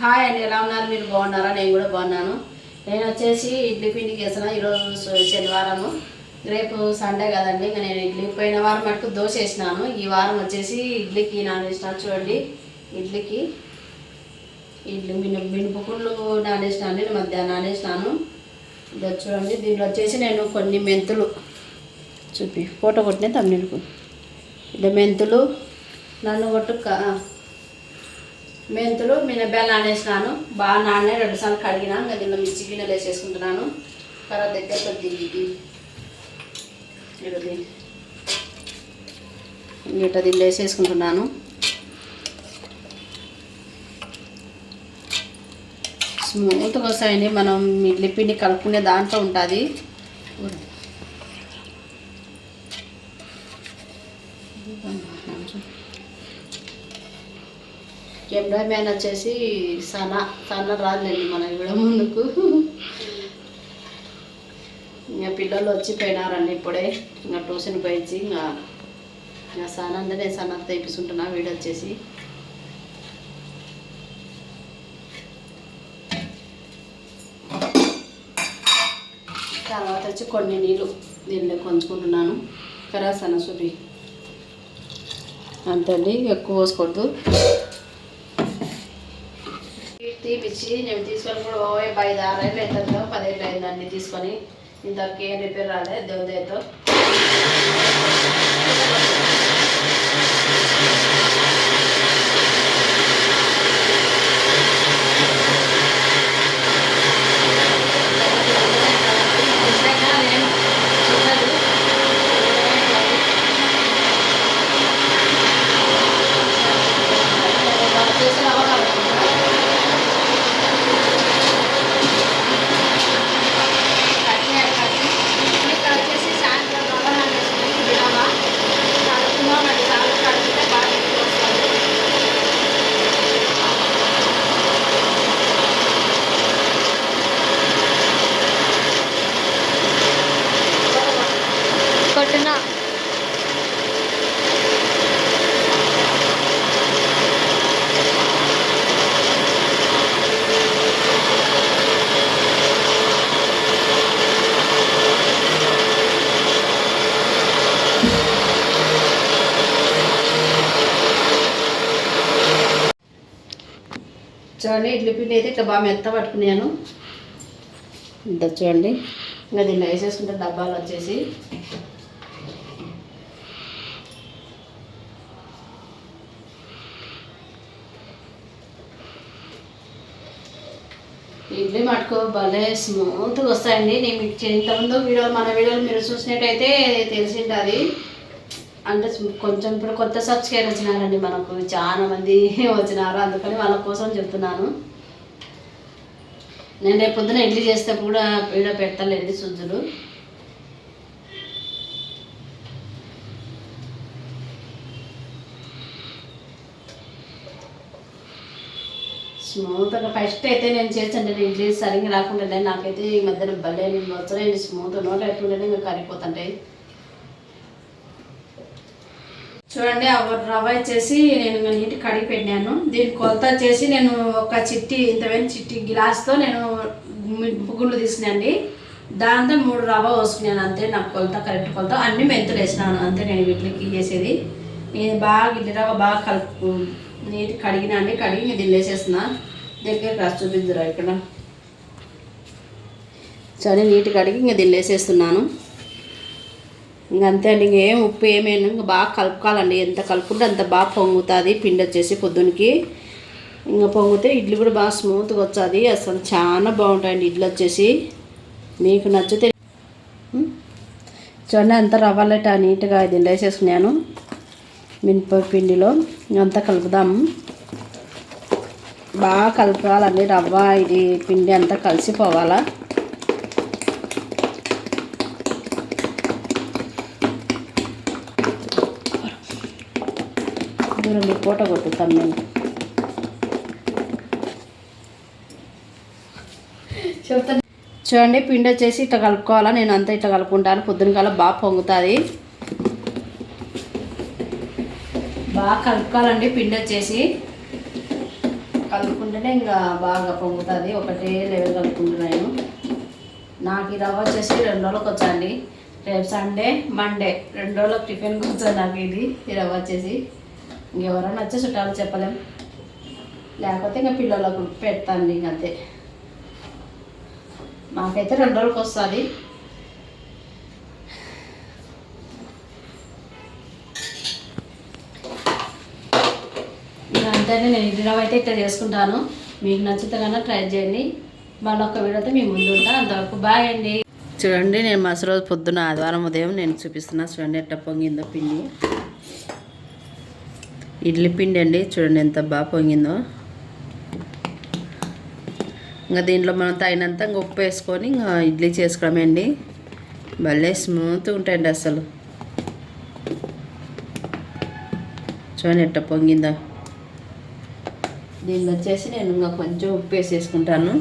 Hi అండి ఎలా ఉన్నారు? మీరు బాగున్నారా? నేను కూడా బాగున్నాను. నేను వచ్చేసి ఇడ్లీ పిండికి వేసిన ఈరోజు శనివారము. రేపు సండే కదండి ఇంకా నేను ఇడ్లీ పోయిన వారం మటుకు దోశ వేసినాను. ఈ వారం వచ్చేసి ఇడ్లీకి నానేసినాను చూడండి. ఇడ్లీకి ఇడ్లీ మిన మినపగుళ్ళు నానేసినాను నేను మధ్యాహ్నం నానేసినాను ఇది చూడండి దీంట్లో వచ్చేసి నేను కొన్ని మెంతులు చూపి ఫోటో కొట్టిన తమ్మునికి. ఇది మెంతులు నన్ను కొట్టు మెంతులు మినపాయలు నానేసినాను బాగా నానే రెండు సార్లు కడిగినా ఇంకా దీనిలో మిర్చి గిన్నెలు వేసేసుకుంటున్నాను. తర్వాత దగ్గర దిగి ఇది. ఇది దీనిలో వేసేసుకుంటున్నాను. స్మూత్గా వస్తాయండి. మనం ఇడ్లీ పిండి కలుపుకునే దాంట్లో ఉంటుంది. కెమెరామ్యాన్ వచ్చేసి సనా సన్న రాలేదు మనం ఇక్కడ ముందుకు. ఇంకా పిల్లలు వచ్చి పోయినారండి ఇప్పుడే. ఇంకా ట్యూషన్ పోయించి ఇంకా ఇంకా సనంతా నేను సన్న తెప్పిస్తుంటున్నా వీడు వచ్చేసి. తర్వాత వచ్చి కొన్ని నీళ్ళు దీనిలో కొంచుకుంటున్నాను. కరా సన్న చూపి అంతండి ఎక్కువ పోసుకోవద్దు. తీపిచ్చి నేను తీసుకొని కూడా ఓ ఐదు ఆరేళ్ళు అవుతుందో పదేళ్ళు అయింది అన్నీ తీసుకొని ఇంతకేం ఏం రిపేర్ రాలేదు దేవుదేతో చేసిన అవకాశం కట్టిన కట్టి ఇక్కడ వచ్చేసి సాయంత్రం రవాణా చేసుకుని విడమ కడుపులో రెండు సార్లు కడిగితే బాగా ఎక్కువ వస్తుంది కొట్టిన చూడండి ఇడ్లీ పిండి అయితే ఇట్లా బాగా మెత్త పట్టుకున్నాను. ఇంత చూడండి. ఇంకా దీన్ని వేసేసుకుంటే డబ్బాలు వచ్చేసి. ఇడ్లీ మటుకు భలే స్మూత్గా వస్తాయండి. నేను మీకు ఇంతకుముందు వీడియోలు మన వీడియోలు మీరు చూసినట్టయితే తెలిసింటుంది అంటే కొంచెం ఇప్పుడు కొత్త సబ్స్క్రైబర్ వచ్చినారండి మనకు. చాలా మంది వచ్చినారు. అందుకని వాళ్ళ కోసం చెప్తున్నాను. నేను రేపు పొద్దున ఇడ్లీ చేస్తే కూడా వీడియో పెట్టలేదు సుజ్జులు స్మూత్గా ఫస్ట్ అయితే నేను చేసండి ఇడ్లీ సరిగ్గా రాకుండా నాకైతే ఈ మధ్యన భలే నేను వచ్చాయండి స్మూత్ నోట్ ఎట్లుంటే ఇంకా కరిగిపోతుంటాయి. చూడండి ఆ రవ్వ వచ్చేసి నేను నీటి కడిగి పెట్టినాను. దీని కొలత వచ్చేసి నేను ఒక చిట్టి ఇంతమైన చిట్టి గ్లాస్తో నేను గుళ్ళు తీసినండి. దాంతో మూడు రవ్వ పోసుకున్నాను అంతే నాకు కొలత కరెక్ట్ కొలత. అన్ని మెంతులు వేసినాను అంతే నేను వీటికి వేసేది. నేను బాగా ఇడ్లీ రవ్వ బాగా కలుపు నీటి కడిగినా అండి కడిగి నేను దీన్ని వేసేస్తున్నా. దగ్గర రాసి చూపిద్దురా ఇక్కడ. సరే నీటి కడిగి ఇంక దీన్ని వేసేస్తున్నాను. అంతే అండి ఇంకేం ఉప్పు ఏమైనా ఇంకా బాగా కలుపుకోవాలండి. ఎంత కలుపుకుంటే అంత బాగా పొంగుతుంది పిండి వచ్చేసి పొద్దునకి. ఇంకా పొంగితే ఇడ్లీ కూడా బాగా స్మూత్గా వచ్చేది. అసలు చాలా బాగుంటాయండి ఇడ్లీ వచ్చేసి. మీకు నచ్చితే చూడండి అంత రవ్వలేట నీట్గా ఇది వేసేసుకున్నాను మినప పిండిలో. అంతా కలుపుదాము బాగా కలపాలండి రవ్వ ఇది పిండి అంతా కలిసిపోవాలా. దూరం పూట కొట్టుతాం నేను. చెప్తాను. చూడండి పిండి వచ్చేసి ఇట్లా కలుపుకోవాలా నేను అంతా ఇట్లా కలుపుకుంటాను పొద్దున కాలం బాగా పొంగుతుంది. బాగా కలుపుకోవాలండి పిండి వచ్చేసి. కలుపుకుంటేనే ఇంకా బాగా పొంగుతుంది. ఒకటే లెవెల్ కలుపుకుంటున్నాను నాకు రవ్వ వచ్చేసి రెండు రోజులకు వచ్చండి. రేపు సండే మండే రెండు రోజులకు టిఫిన్కి వచ్చాను నాకు ఇది ఈ రవ్వ వచ్చేసి. ఇంకెవరైనా వచ్చే చుట్టాలు చెప్పలేం. లేకపోతే ఇంకా పిల్లలకు పెడతాను ఇంక అంతే. మాకైతే రెండు రోజులకు వస్తుంది. ఇంకా అంతేనే నేను ఇడ్లీ అయితే ఇట్లా చేసుకుంటాను. మీకు నచ్చితే కన్నా ట్రై చేయండి. మళ్ళీ ఒక వీడియోతో మీ ముందు ఉంటాను అంతవరకు బాయ్ అండి. చూడండి నేను మసరోజు పొద్దున ఆదివారం ఉదయం నేను చూపిస్తున్నా చూడండి ఎట్లా పొంగిందో పిండి. ఇడ్లీ పిండి అండి. చూడండి ఎంత బాగా పొంగిందో. ఇంకా దీంట్లో మనం తగినంత ఇంకా ఉప్పు వేసుకొని ఇంకా ఇడ్లీ చేసుకోవడమే అండి. భలే స్మూత్గా ఉంటాయండి అసలు. చూడండి ఎట్ట పొంగిందా. దీన్ని వచ్చేసి నేను ఇంకా కొంచెం ఉప్పు వేసేసుకుంటాను.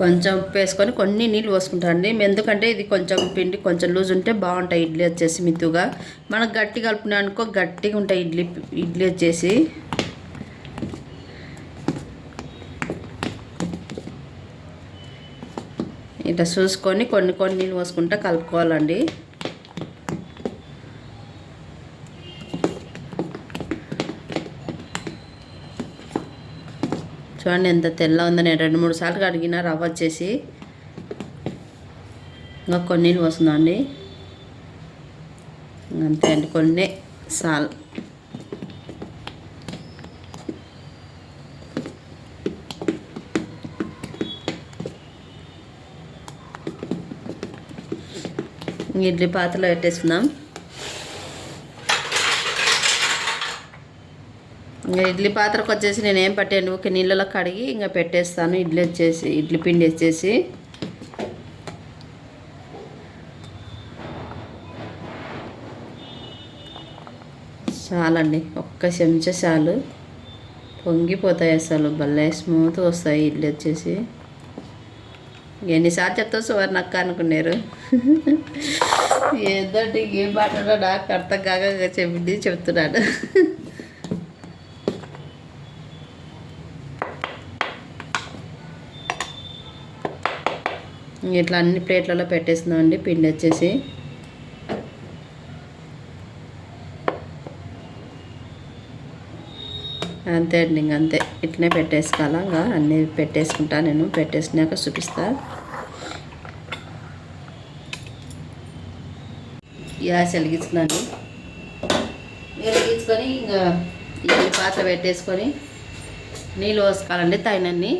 కొంచెం ఉప్పు వేసుకొని కొన్ని నీళ్ళు పోసుకుంటానండి ఎందుకంటే ఇది కొంచెం పిండి కొంచెం లూజ్ ఉంటే బాగుంటాయి ఇడ్లీ వచ్చేసి మితుగా మనకు గట్టి కలుపుకున్నా అనుకో గట్టిగా ఉంటాయి ఇడ్లీ ఇడ్లీ వచ్చేసి. ఇట్లా చూసుకొని కొన్ని కొన్ని నీళ్ళు పోసుకుంటా కలుపుకోవాలండి. చూడండి ఎంత తెల్ల ఉందో. నేను రెండు మూడు సార్లు కడిగిన రవ్వ వచ్చేసి ఇంకా కొన్ని నీళ్ళు వస్తుందండి అంతే అండి కొన్ని సాల్ ఇడ్లీ పాత్రలో పెట్టేసుకుందాం ఇంకా ఇడ్లీ పాత్రకు వచ్చేసి నేను ఏం పట్టాను ఒక నీళ్ళలో కడిగి ఇంకా పెట్టేస్తాను. ఇడ్లీ వచ్చేసి ఇడ్లీ పిండి వచ్చేసి. చాలండి ఒక్క చెంచా చాలు. పొంగిపోతాయి అసలు భలే స్మూత్గా వస్తాయి ఇడ్లీ వచ్చేసి. ఎన్నిసార్లు చెప్తావు సువర్ణ అక్క అనుకున్నారు. ఏదో ఏం మాట్లాడో నాకు అర్థం కాక చెప్పింది చెప్తున్నాడు ఇట్లా అన్ని ప్లేట్లలో పెట్టేస్తున్నామండి పిండి వచ్చేసి. అంతే అండి ఇంక అంతే. ఇట్లనే పెట్టేసుకోవాలా ఇంకా అన్నీ పెట్టేసుకుంటా నేను పెట్టేసినాక చూపిస్తా. గ్యాస్ వెలిగించుకున్నాను వెలిగించుకొని ఇంకా ఈ పాత్ర పెట్టేసుకొని నీళ్ళు పోసుకోవాలండి తగినన్ని.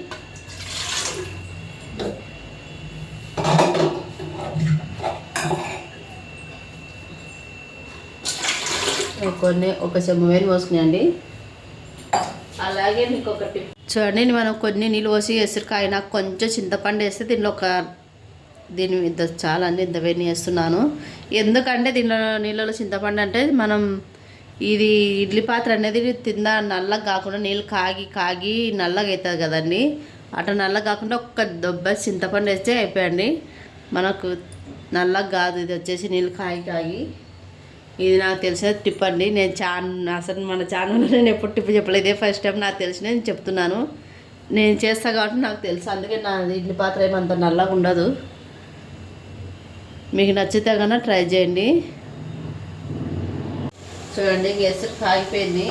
కొన్ని ఒక చెమ్మ వేలు పోసుకున్నాయండి అలాగే మీకు ఒకటి చూడండి మనం కొన్ని నీళ్ళు పోసి ఎసురుకాయ నాకు కొంచెం చింతపండు వేస్తే దీనిలో ఒక దీని మీద చాలా అండి ఇంత వేడి వేస్తున్నాను. ఎందుకంటే దీనిలో నీళ్ళలో చింతపండు అంటే మనం ఇది ఇడ్లీ పాత్ర అనేది తిందా నల్లగా కాకుండా నీళ్ళు కాగి కాగి నల్లగా అవుతుంది కదండి. అట్లా నల్లగా కాకుండా ఒక్క దొబ్బ చింతపండు వేస్తే అయిపోయండి. మనకు నల్లగా కాదు ఇది వచ్చేసి నీళ్ళు కాగి కాగి. ఇది నాకు తెలిసిన టిప్ అండి. నేను చాన్ అసలు మన ఛానల్లో నేను ఎప్పుడు టిప్ చెప్పలేదు. ఇదే ఫస్ట్ టైం నాకు తెలిసిన నేను చెప్తున్నాను. నేను చేస్తా కాబట్టి నాకు తెలుసు. అందుకే నా ఇడ్లీ పాత్ర ఏమంత నల్లగా ఉండదు. మీకు నచ్చితే కన్నా ట్రై చేయండి. చూడండి గ్యాస్ కాగిపోయింది.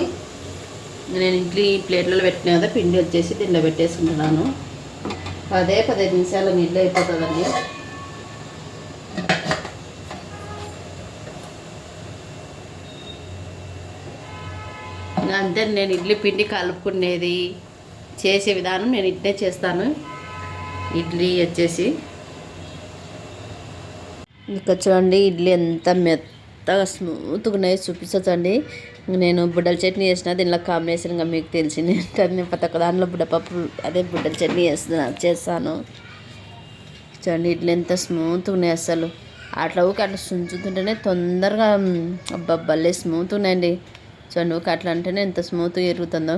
నేను ఇడ్లీ ప్లేట్లలో పెట్టిన కదా పిండి వచ్చేసి దీనిలో పెట్టేసుకుంటున్నాను. పదే పదిహేను నిమిషాల నీళ్ళు అయిపోతుందండి. అంతే నేను ఇడ్లీ పిండి కలుపుకునేది చేసే విధానం నేను ఇట్లే చేస్తాను. ఇడ్లీ వచ్చేసి. ఇంకా చూడండి ఇడ్లీ ఎంత మెత్తగా స్మూత్గా ఉన్నాయి చూపించండి నేను బుడ్డల చట్నీ చేసిన దీనిలో కాంబినేషన్గా మీకు తెలిసింది. నేను ప్రతి ఒక్క దాంట్లో బుడ్డపప్పు అదే బుడ్డల చట్నీ చేస్తున్నా చేస్తాను. చూడండి ఇడ్లీ ఎంత స్మూత్గా ఉన్నాయి అసలు. అట్లా ఊకి అట్లా సుంచుతుంటేనే తొందరగా అబ్బా భలే స్మూత్ ఉన్నాయండి. చూడండి ఊకి అట్లా అంటేనే ఎంత స్మూత్గా ఎరుగుతుందో.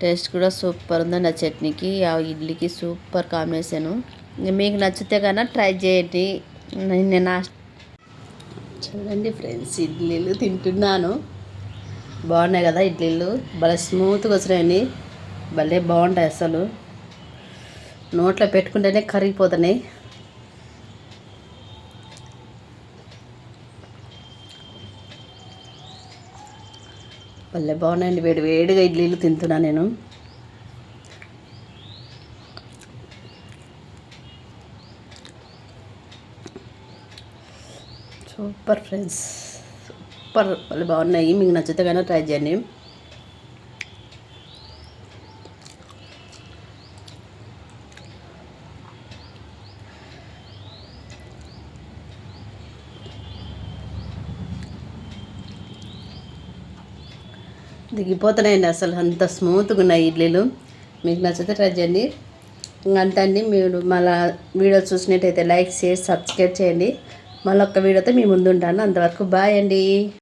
టేస్ట్ కూడా సూపర్ ఉందండి ఆ చట్నీకి? ఆ ఇడ్లీకి సూపర్ కాంబినేషను మీకు నచ్చితే కన్నా ట్రై చేయండి. నేను నా చూడండి ఫ్రెండ్స్ ఇడ్లీలు తింటున్నాను. బాగున్నాయి కదా ఇడ్లీలు? భలే స్మూత్గా వచ్చినాయండి భలే బాగుంటాయి అసలు. నోట్లో పెట్టుకుంటేనే కరిగిపోతున్నాయి. భలే బాగున్నాయండి. వేడి వేడిగా ఇడ్లీలు తింటున్నా నేను. Super friends. సూపర్. భలే బాగున్నాయి. మీకు నచ్చితే కానీ ట్రై చేయండి. దిగిపోతున్నాయండి అసలు అంత స్మూత్గా ఉన్నాయి ఇడ్లీలు. మీకు నచ్చితే ట్రై చేయండి. ఇంక అంతే అండి. మీరు మళ్ళా వీడియో చూసినట్టయితే లైక్ షేర్ సబ్స్క్రైబ్ చేయండి. మళ్ళీ ఒక్క వీడియోతో మీ ముందు ఉంటాను అంతవరకు బాయ్ అండి.